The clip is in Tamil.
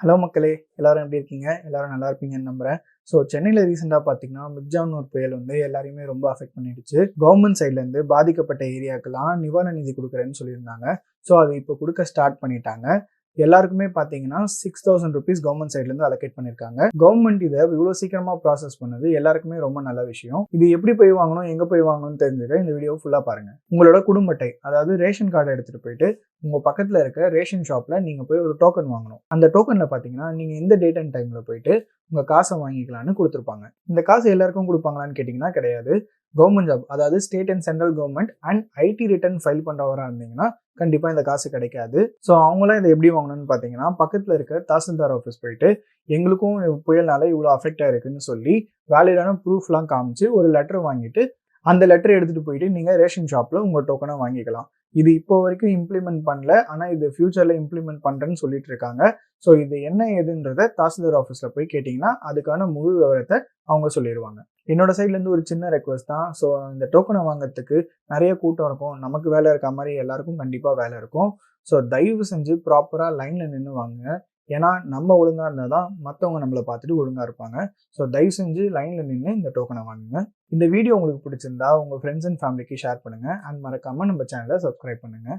ஹலோ மக்களே எல்லாரும் எப்படி இருக்கீங்க? எல்லாரும் நல்லா இருப்பீங்கன்னு நம்புறேன். ஸோ சென்னையில் ரீசெண்டாக பார்த்தீங்கன்னா மிக்ஜான் ஒரு புயல் வந்து எல்லாரையுமே ரொம்ப அஃபெக்ட் பண்ணிடுச்சு. கவர்மெண்ட் சைட்லேருந்து பாதிக்கப்பட்ட ஏரியாக்கெல்லாம் நிவாரண நிதி கொடுக்குறேன்னு சொல்லியிருந்தாங்க. ஸோ அது இப்போ கொடுக்க ஸ்டார்ட் பண்ணிட்டாங்க. எல்லாருக்குமே பார்த்தீங்கன்னா சிக்ஸ் தௌசண்ட் ருபீஸ் கவர்மெண்ட் சைட்லேருந்து அலோகேட் பண்ணியிருக்காங்க கவர்மெண்ட் இதை இவ்வளோ சீக்கிரமாக ப்ராசஸ் பண்ணது எல்லாருக்குமே ரொம்ப நல்ல விஷயம். இது எப்படி போய் வாங்கணும் எங்கே போய் வாங்கணும்னு தெரிஞ்சுக்க இந்த வீடியோ ஃபுல்லாக பாருங்க. உங்களோட குடும்ப அட்டை அதாவது ரேஷன் கார்டை எடுத்துகிட்டு போயிட்டு உங்கள் பக்கத்தில் இருக்க ரேஷன் ஷாப்பில் நீங்கள் போய் ஒரு டோக்கன் வாங்கணும். அந்த டோக்கனில் பார்த்தீங்கன்னா நீங்கள் எந்த டேட் அண்ட் டைமில் போயிட்டு உங்கள் காசை வாங்கிக்கலாம்னு கொடுத்துருப்பாங்க. இந்த காசு எல்லாருக்கும் கொடுப்பாங்களான்னு கேட்டிங்கன்னா கிடையாது. கவர்மெண்ட் ஜாப் அதாவது state and central government and IT return file பண்ணுறவராக இருந்தீங்கன்னா கண்டிப்பாக இந்த காசு கிடைக்காது. ஸோ அவங்களாம் இதை எப்படி வாங்கணும்னு பார்த்தீங்கன்னா பக்கத்தில் இருக்க தாசில்தார் ஆஃபீஸ் போயிட்டு எங்களுக்கும் புயல்னால இவ்வளோ அஃபெக்ட் ஆயிருக்குன்னு சொல்லி வேலிடான ப்ரூஃப்லாம் காமிச்சு ஒரு லெட்டர் வாங்கிட்டு அந்த லெட்டர் எடுத்துகிட்டு போயிட்டு நீங்கள் ரேஷன் ஷாப்பில் உங்கள் டோக்கனை வாங்கிக்கலாம். இது இப்போ வரைக்கும் இம்ப்ளிமெண்ட் பண்ணல. ஆனால் இது ஃபியூச்சரில் இம்ப்ளிமெண்ட் பண்ணுறேன்னு சொல்லிட்டு இருக்காங்க. ஸோ இது என்ன ஏதுன்றத தாசில்தார் ஆஃபீஸில் போய் கேட்டிங்கன்னா அதுக்கான முழு விவரத்தை அவங்க சொல்லிடுவாங்க என்னோட சைட்லேருந்து ஒரு சின்ன ரெக்வஸ்ட் தான். ஸோ இந்த டோக்கனை வாங்குறதுக்கு நிறைய கூட்டம் இருக்கும். நமக்கு வேலை இருக்க மாதிரி எல்லாருக்கும் கண்டிப்பாக வேலை இருக்கும். ஸோ தயவு செஞ்சு ப்ராப்பராக லைனில் நின்று வாங்க. ஏன்னா நம்ம ஒழுங்காக இருந்தால் தான் மற்றவங்க நம்மளை பார்த்துட்டு ஒழுங்காக இருப்பாங்க. ஸோ தயவு செஞ்சு லைனில் நின்று இந்த டோக்கனை வாங்குங்க. இந்த வீடியோ உங்களுக்கு பிடிச்சிருந்தா உங்கள் ஃப்ரெண்ட்ஸ் அண்ட் ஃபேமிலிக்கு ஷேர் பண்ணுங்கள் அண்ட் மறக்காமல் நம்ம சேனலை சப்ஸ்கிரைப் பண்ணுங்கள்